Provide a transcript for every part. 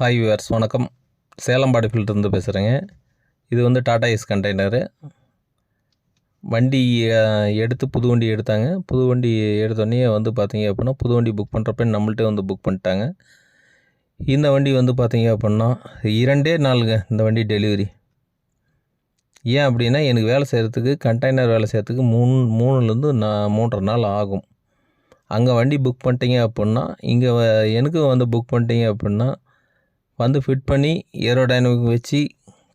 Hi viewers வணக்கம். சேலம் ஃபில்டர்ந்து பேசுகிறேங்க இது வந்து டாடா ஏஸ் கண்டெய்னரு வண்டி எடுத்து புது வண்டி எடுத்தாங்க. புது வண்டி எடுத்தோடனே வந்து பார்த்தீங்க அப்படின்னா புது வண்டி புக் பண்ணுறப்ப நம்மள்ட்ட வந்து புக் பண்ணிட்டாங்க. இந்த வண்டி வந்து பார்த்தீங்க அப்படின்னா இரண்டே நாளுங்க இந்த வண்டி டெலிவரி ஏன் அப்படின்னா எனக்கு வேலை செய்கிறதுக்கு கண்டெய்னர் வேலை செய்கிறதுக்கு மூணு மூணுலேருந்து நான் மூன்றரை நாள் ஆகும். அங்கே வண்டி புக் பண்ணிட்டீங்க அப்படின்னா இங்கே எனக்கு வந்து புக் பண்ணிட்டீங்க அப்படின்னா வந்து ஃபிட் பண்ணி ஏரோடைனமிக் வச்சு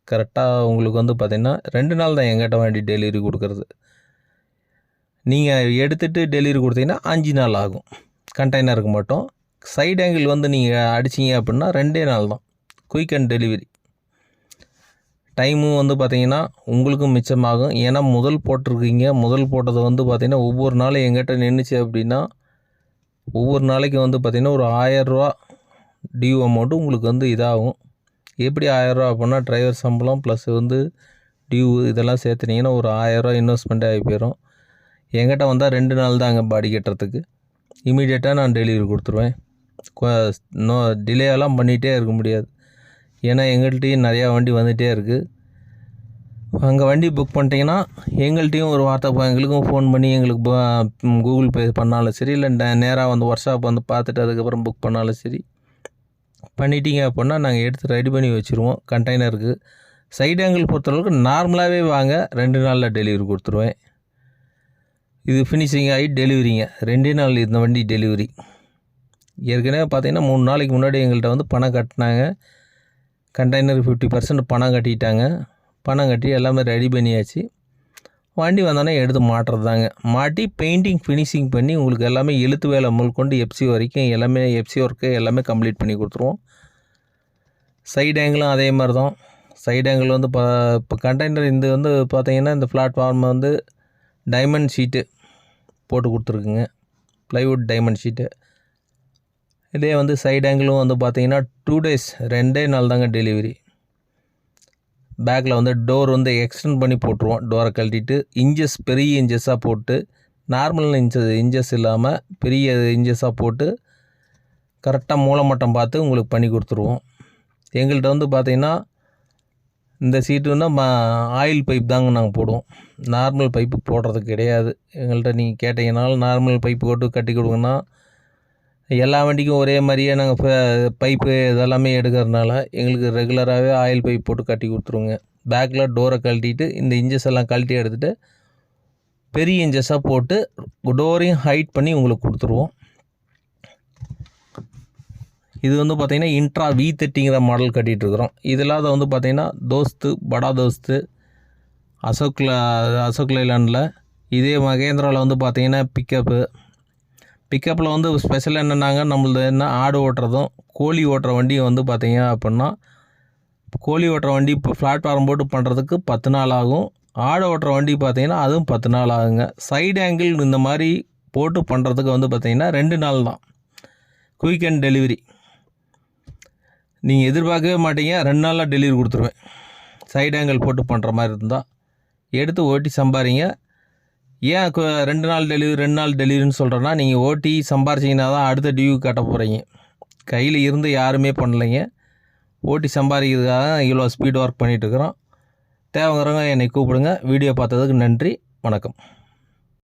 கரெக்டாக உங்களுக்கு வந்து பார்த்திங்கன்னா ரெண்டு நாள் தான் எங்கிட்ட வண்டி டெலிவரி கொடுக்குறது. நீங்கள் எடுத்துகிட்டு டெலிவரி கொடுத்தீங்கன்னா அஞ்சு நாள் ஆகும். கண்டெய்னருக்கு மட்டும். சைடு ஆங்கிள் வந்து நீங்கள் அடிச்சிங்க அப்படின்னா ரெண்டே நாள் தான். குயிக் அண்ட் டெலிவரி டைமும் வந்து பார்த்திங்கன்னா உங்களுக்கும் மிச்சமாகும். ஏன்னா முதல் போட்டிருக்கீங்க. முதல் போட்டது வந்து பார்த்திங்கன்னா ஒவ்வொரு நாளும் எங்கிட்ட நின்றுச்சு அப்படின்னா ஒவ்வொரு நாளைக்கு வந்து பார்த்திங்கன்னா ஒரு ஆயரூவா டியூ அமௌண்ட்டு உங்களுக்கு வந்து இதாகும். எப்படி ஆயரூவா அப்படின்னா டிரைவர் சம்பளம் ப்ளஸ் வந்து டியூ இதெல்லாம் சேர்த்துனீங்கன்னா ஒரு ஆயரூவா இன்வெஸ்ட்மெண்ட் ஆகி போயிடும் என்கிட்ட வந்தால் ரெண்டு நாள் தாங்க பாடி கட்டுறதுக்கு. இமீடியட்டாக நான் டெலிவரி கொடுத்துருவேன். நோ டிலேயெல்லாம் பண்ணிகிட்டே இருக்க முடியாது. ஏன்னா எங்கள்கிட்டையும் நிறையா வண்டி வந்துகிட்டே இருக்குது அங்கே வண்டி புக் பண்ணிட்டீங்கன்னா எங்கள்கிட்டையும் ஒரு வார்த்தை எங்களுக்கும் ஃபோன் பண்ணி எங்களுக்கு கூகுள் பே பண்ணாலும் சரி இல்லை நேராக வந்து ஒர்க் ஷாப் வந்து பார்த்துட்டு அதுக்கப்புறம் புக் பண்ணாலும் சரி பண்ணிட்டீங்க அப்படின்னா நாங்கள் எடுத்து ரெடி பண்ணி வச்சுருவோம். கண்டெய்னருக்கு சைடு ஆங்கிள் பொறுத்தளவுக்கு நார்மலாகவே வாங்க. ரெண்டு நாளில் டெலிவரி கொடுத்துருவேன். இது ஃபினிஷிங் ஆகி டெலிவரிங்க ரெண்டே நாள் இந்த வண்டி டெலிவரி ஏற்கனவே பார்த்தீங்கன்னா மூணு நாளைக்கு முன்னாடி எங்கள்கிட்ட வந்து பணம் கட்டினாங்க. கண்டெய்னர் ஃபிஃப்டி பர்சன்ட் பணம் கட்டிட்டாங்க. பணம் கட்டி எல்லாமே ரெடி பண்ணியாச்சு. வண்டி வந்தோடனே எடுத்து மாட்டுறது தாங்க மாட்டி பெயிண்டிங் ஃபினிஷிங் பண்ணி உங்களுக்கு எல்லாமே எழுத்து வேலை முதற்கொண்டு எஃப்சி வரைக்கும் எல்லாமே எஃப்சி ஒர்க்கு எல்லாமே கம்ப்ளீட் பண்ணி கொடுத்துருவோம். சைடு ஆங்கிளும் அதே மாதிரி தான் சைடு ஆங்கிள் வந்து இப்போ இப்போ கண்டெய்னர் இந்த வந்து பார்த்தீங்கன்னா இந்த பிளாட்ஃபார்ம் வந்து டைமண்ட் ஷீட்டு போட்டு கொடுத்துருக்குங்க. ப்ளைவுட் டைமண்ட் ஷீட்டு இதே வந்து சைடு ஆங்கிளும் வந்து பார்த்தீங்கன்னா டூ டேஸ் ரெண்டே நாள் தாங்க டெலிவரி பேக்கில் வந்து டோர் வந்து எக்ஸ்டெண்ட் பண்ணி போட்டுருவோம். டோரை கழட்டிட்டு இன்ச்சஸ் பெரிய இன்ச்சஸாக போட்டு நார்மல் இன்ச்சஸ் இன்ச்சஸ் இல்லாமல் பெரிய இன்ச்சஸாக போட்டு கரெக்டாக மூலமட்டம் பார்த்து உங்களுக்கு பண்ணி கொடுத்துருவோம். எங்கள்கிட்ட வந்து பார்த்திங்கன்னா இந்த சீட்டுன்னா ம ஆயில் பைப் தாங்க நாங்கள் போடுவோம். நார்மல் பைப்பு போடுறது கிடையாது. எங்கள்கிட்ட நீங்கள் கேட்டீங்கனாலும் நார்மல் பைப்பு போட்டு கட்டி கொடுங்கன்னா எல்லா வண்டிக்கும் ஒரே மாதிரியே நாங்கள் பைப்பு இதெல்லாமே எடுக்கிறதுனால எங்களுக்கு ரெகுலராகவே ஆயில் பைப் போட்டு கட்டி கொடுத்துருவோங்க. பேக்கில் டோரை கழட்டிட்டு இந்த இன்ஜஸ் எல்லாம் கழட்டி எடுத்துகிட்டு பெரிய இன்ஜஸாக போட்டு டோரையும் ஹைட் பண்ணி உங்களுக்கு கொடுத்துருவோம். இது வந்து பார்த்திங்கன்னா இன்ட்ரா வி தேர்ட்டிங்கிற மாடல் கட்டிகிட்டு இருக்கிறோம் இதில் வந்து பார்த்திங்கன்னா தோஸ்து படா தோஸ்து அசோக் அசோக் லைலாண்டில் இதே மகேந்திராவில் வந்து பார்த்திங்கன்னா பிக்கப்பு பிக்கப்பில் வந்து ஸ்பெஷல் என்னென்னாங்க நம்மளது என்ன ஆடு ஓட்டுறதும் கோழி ஓட்டுற வண்டியும் வந்து பார்த்தீங்க அப்படின்னா கோழி ஓட்டுற வண்டி இப்போ பிளாட்ஃபார்ம் போட்டு பண்ணுறதுக்கு பத்து நாள் ஆகும். ஆடு ஓட்டுற வண்டி பார்த்தீங்கன்னா அதுவும் பத்து நாள் ஆகுங்க. சைடு ஆங்கிள் இந்த மாதிரி போட்டு பண்ணுறதுக்கு வந்து பார்த்திங்கன்னா ரெண்டு நாள் தான். குயிக் அண்ட் டெலிவரி நீங்கள் எதிர்பார்க்கவே மாட்டீங்க ரெண்டு நாளில் டெலிவரி கொடுத்துருவேன். சைடு ஆங்கிள் போட்டு பண்ணுற மாதிரி இருந்தால் எடுத்து ஓட்டி சம்பாரிங்க. ஏன் ரெண்டு நாள் டெலிவரி ரெண்டு நாள் டெலிவரின்னு சொல்கிறேன்னா நீங்கள் ஓட்டி சம்பாரிச்சிங்கன்னா தான் அடுத்த டியூ கட்ட போகிறீங்க கையில் இருந்து யாருமே பண்ணலைங்க. ஓட்டி சம்பாதிக்கிறதுக்காக தான் இவ்வளோ ஸ்பீட் ஒர்க் பண்ணிகிட்ருக்குறோம் தேவைங்கிறவங்க என்னை கூப்பிடுங்க. வீடியோ பார்த்ததுக்கு நன்றி. வணக்கம்.